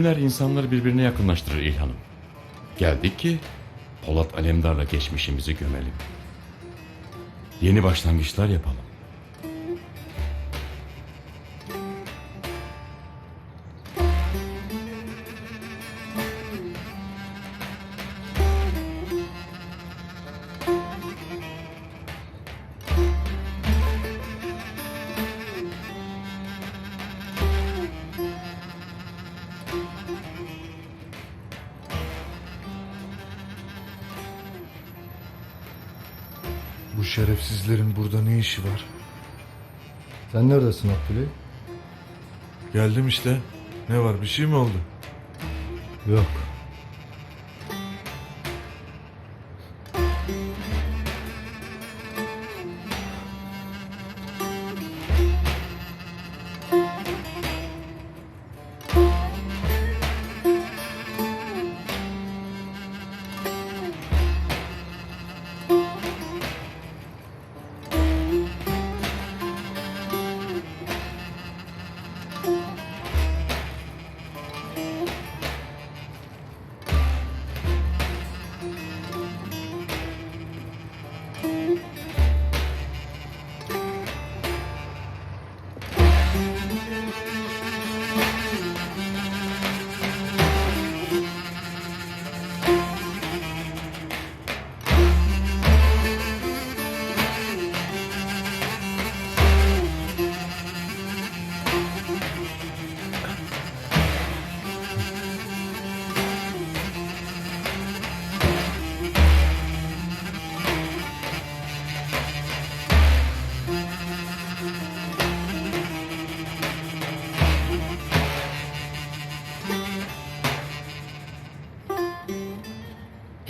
Ölümler insanları birbirine yakınlaştırır İlhan'ım. Geldik ki Polat Alemdar'la geçmişimizi gömelim. Yeni başlangıçlar yapalım. Şerefsizlerin burada ne işi var? Sen neredesin Abdüley? Geldim işte. Ne var bir şey mi oldu? Yok.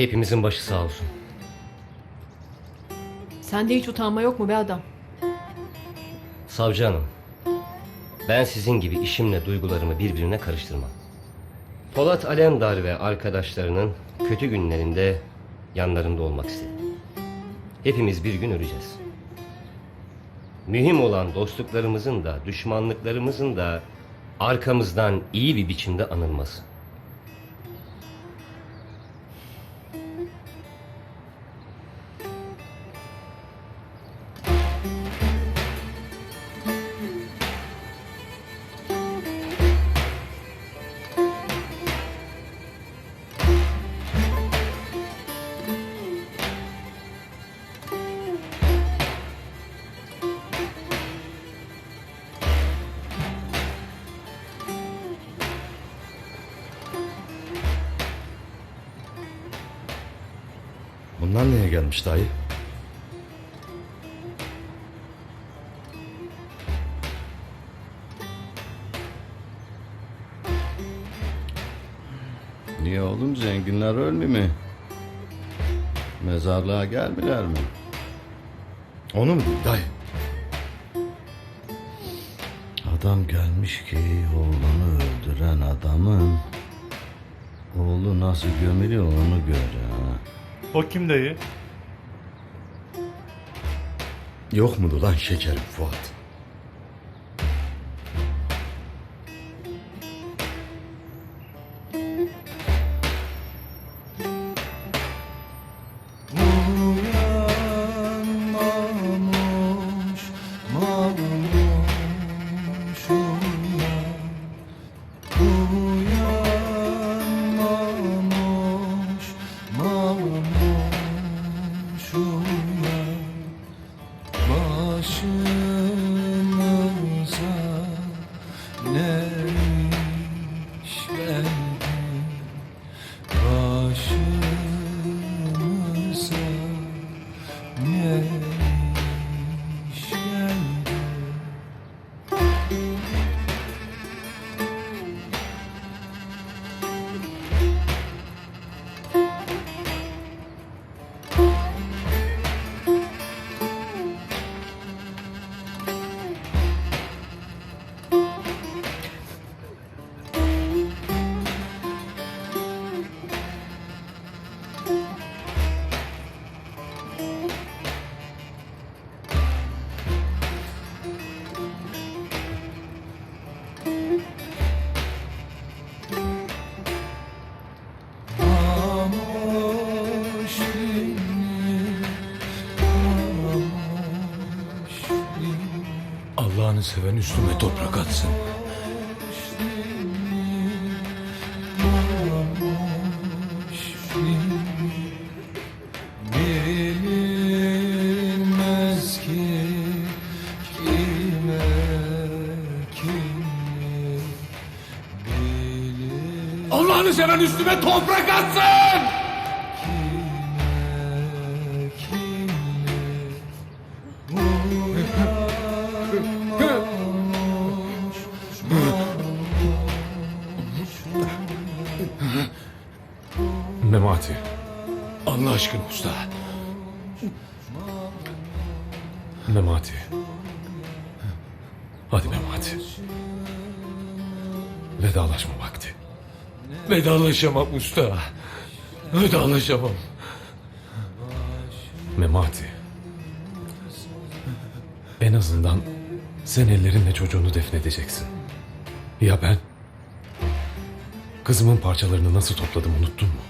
Hepimizin başı sağ olsun. Sende hiç utanma yok mu be adam? Savcı hanım, ben sizin gibi işimle duygularımı birbirine karıştırmam. Polat Alemdar ve arkadaşlarının kötü günlerinde yanlarında olmak istedim. Hepimiz bir gün öleceğiz. Mühim olan dostluklarımızın da düşmanlıklarımızın da arkamızdan iyi bir biçimde anılması. Bunlar niye gelmiş dayı? Niye oğlum zenginler ölmü mü? Mezarlığa gelmiler mi? Onu mu dayı? Adam gelmiş ki oğlunu öldüren adamın oğlu nasıl gömülüyor onu gör ha. O kim dayı? Yok mudur lan şekerim Fuat? Allah'ını seven üstüme toprak atsın. Allah'ını seven üstüme toprak atsın! Vedalaşma vakti. Vedalaşamam usta. Vedalaşamam. Memati. En azından sen ellerinle çocuğunu defnedeceksin. Ya ben? Kızımın parçalarını nasıl topladım unuttun mu?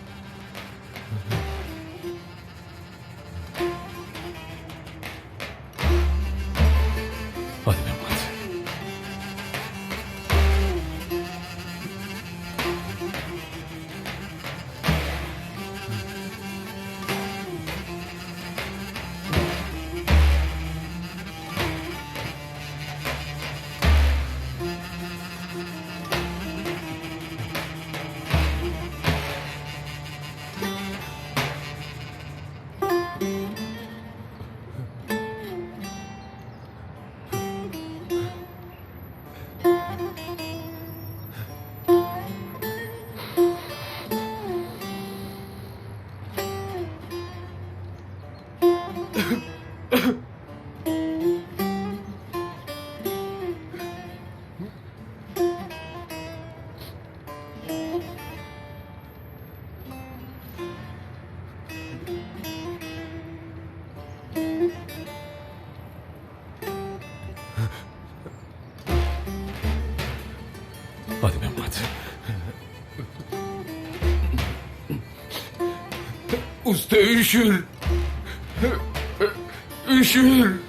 Usta üşür. Üşür.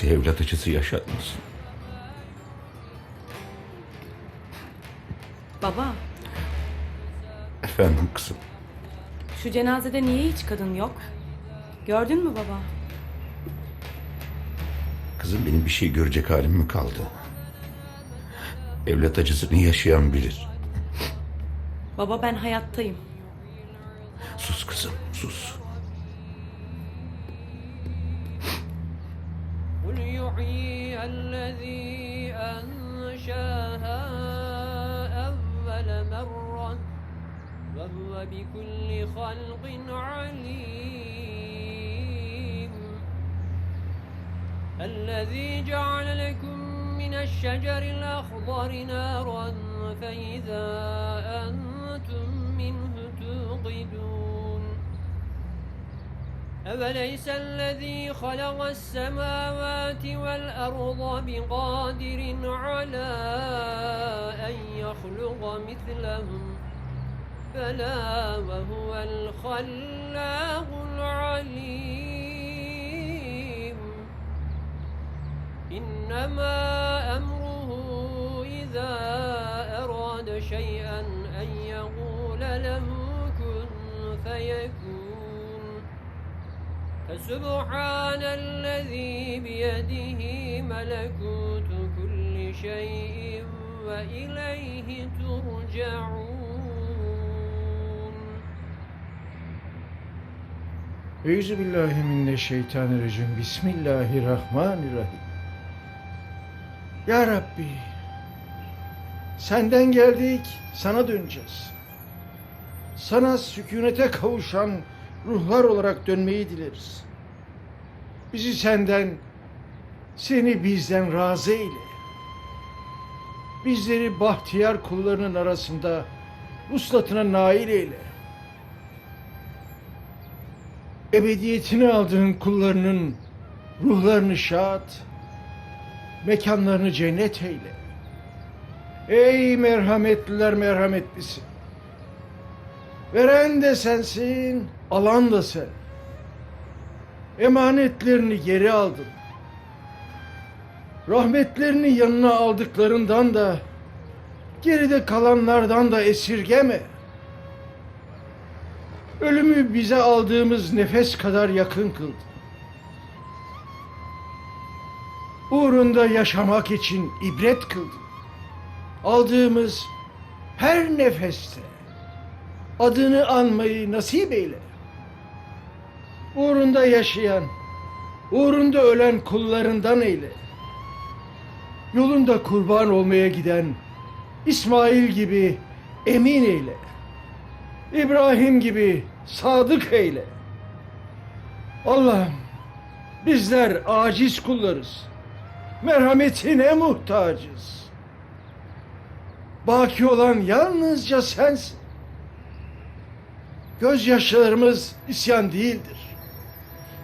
Kimseye evlat acısı yaşatmasın. Baba, Efendim kızım. şu cenazede niye hiç kadın yok? Gördün mü baba? Kızım benim bir şey görecek halim mi kaldı? Evlat acısını yaşayan bilir. Baba ben hayattayım. Sus kızım sus. وهو بكل خلق عليم. الذي جعل لكم من الشجر الأخضر نارا فإذا أنتم منه توقدون. أوليس الذي خلق السماوات والأرض بقادر على أن يخلق مثلهم بلى وهو الخلاق العليم. إنما أمره إذا أراد شيئا أن يقول له كن فيكون. فسبحان الذي بيده ملكوت كل شيء وإليه ترجعون. Euzubillahimineşşeytanirracim. Bismillahirrahmanirrahim. Ya Rabbi, senden geldik, sana döneceğiz. Sana sükunete kavuşan ruhlar olarak dönmeyi dileriz. Bizi senden, seni bizden razı eyle. Bizleri bahtiyar kullarının arasında vuslatına nail eyle. Ebediyetini aldığın kullarının ruhlarını şad, mekanlarını cennet eyle. Ey merhametliler merhametlisi. Veren de sensin, alan da sen. Emanetlerini geri aldın. Rahmetlerini yanına aldıklarından da, geride kalanlardan da esirgeme. Ölümü bize aldığımız nefes kadar yakın kıldın. Uğrunda yaşamak için ibret kıldın. Aldığımız her nefeste adını anmayı nasip eyle. Uğrunda yaşayan, uğrunda ölen kullarından eyle. Yolunda kurban olmaya giden İsmail gibi emin eyle. İbrahim gibi sadık eyle. Allah'ım bizler aciz kullarız. Merhametine muhtacız. Baki olan yalnızca sensin. Gözyaşlarımız isyan değildir.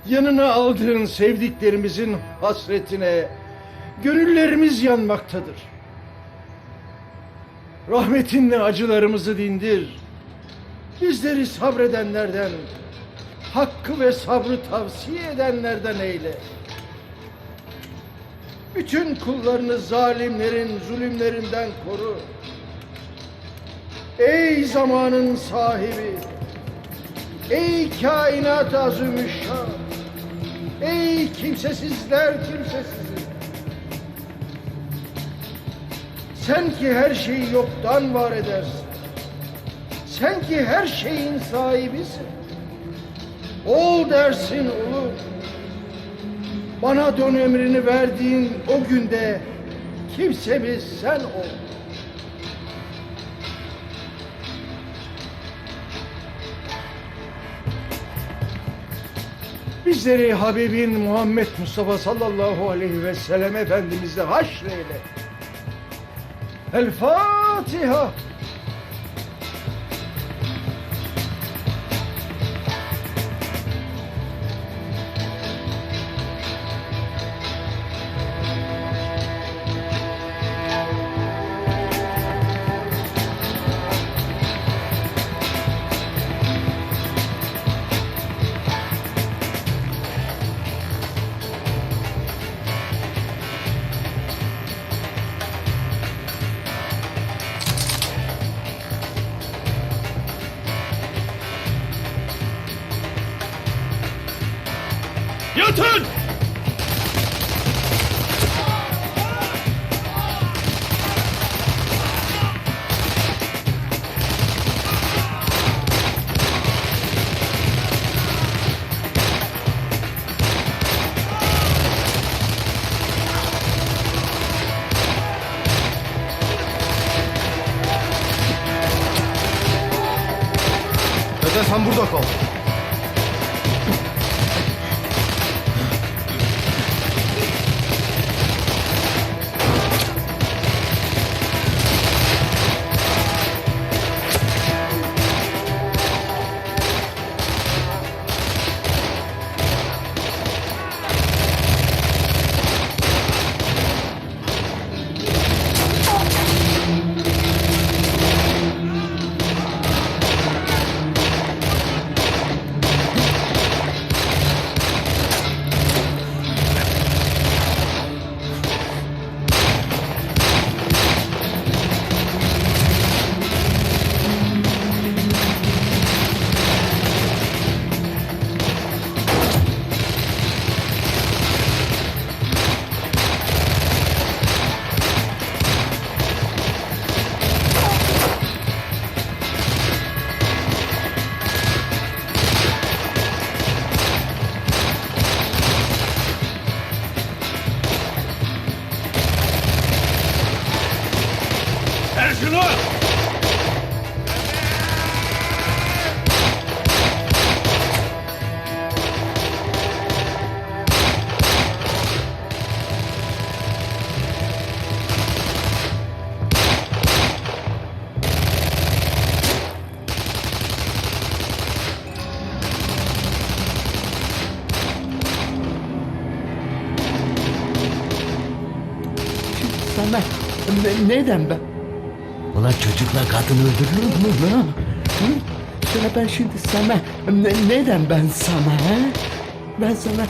Yanına aldığın sevdiklerimizin hasretine gönüllerimiz yanmaktadır. Rahmetinle acılarımızı dindir. Bizleri sabredenlerden, hakkı ve sabrı tavsiye edenlerden eyle. Bütün kullarını zalimlerin zulümlerinden koru. Ey zamanın sahibi, ey kainat azimüşşan, ey kimsesizler kimsesizi. Sen ki her şeyi yoktan var edersin. Sen ki her şeyin sahibisin. Ol dersin olur. Bana dön emrini verdiğin o günde kimsemiz sen ol. Bizleri Habibin Muhammed Mustafa sallallahu aleyhi ve sellem Efendimizle haşreyle. El Fatiha. Burada kal. Ne- neden ben? Ulan çocukla kadın öldürür mü lan? Hı? Söyle ben şimdi sana ne- neden ben sana he? Ben sana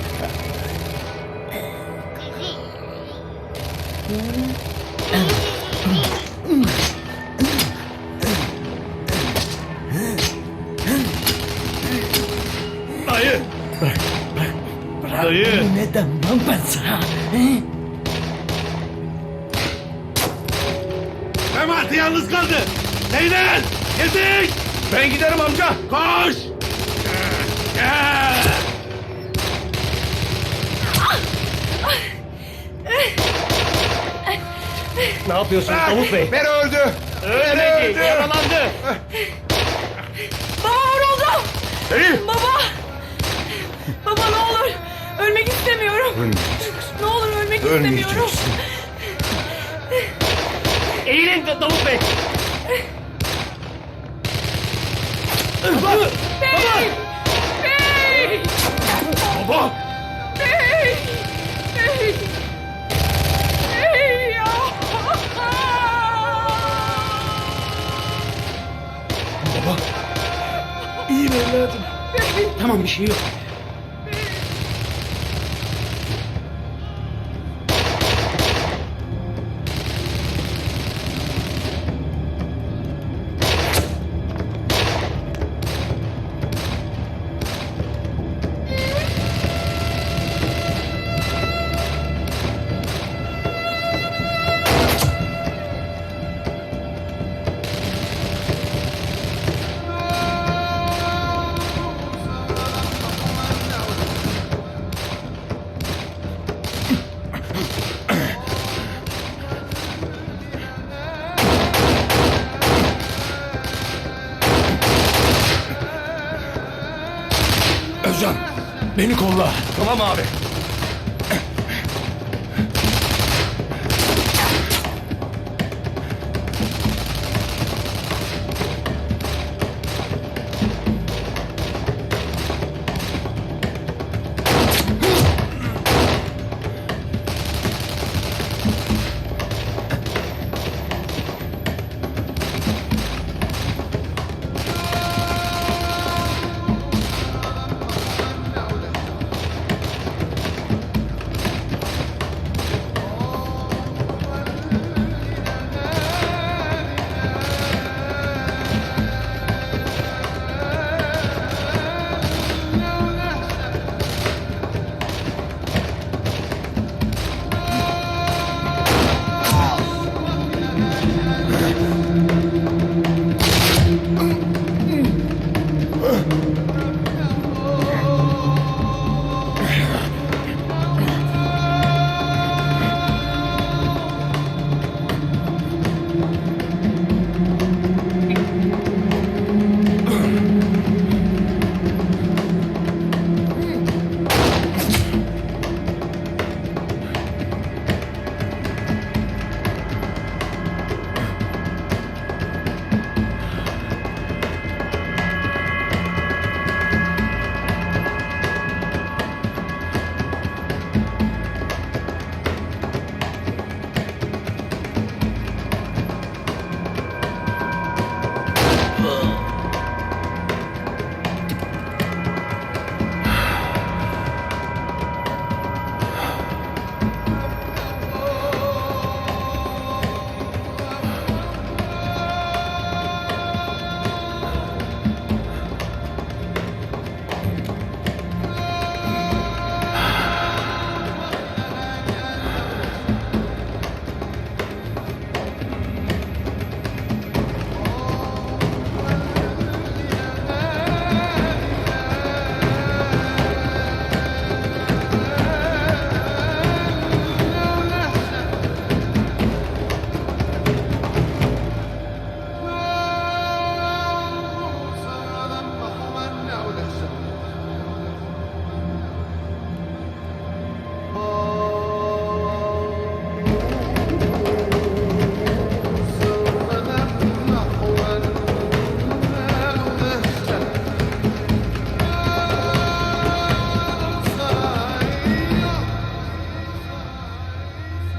Dayı. Dayı. neden lan ben sana? He? Zeynel. Yetiş. Ben giderim amca. Koş. Ne yapıyorsunuz Davut Bey? Beni öldü. Ölemedi, yaralandı. Baba vuruldu. Dayı. Baba. Baba ne olur. Ölmek istemiyorum. Ne olur ölmek istemiyorum. Eğilin de Davut Bey. Bey! Bey! Baba. Bey! Bey! Bey ya! İyiyim evladım. Tamam bir şey yok. Beni kolla. Tamam abi.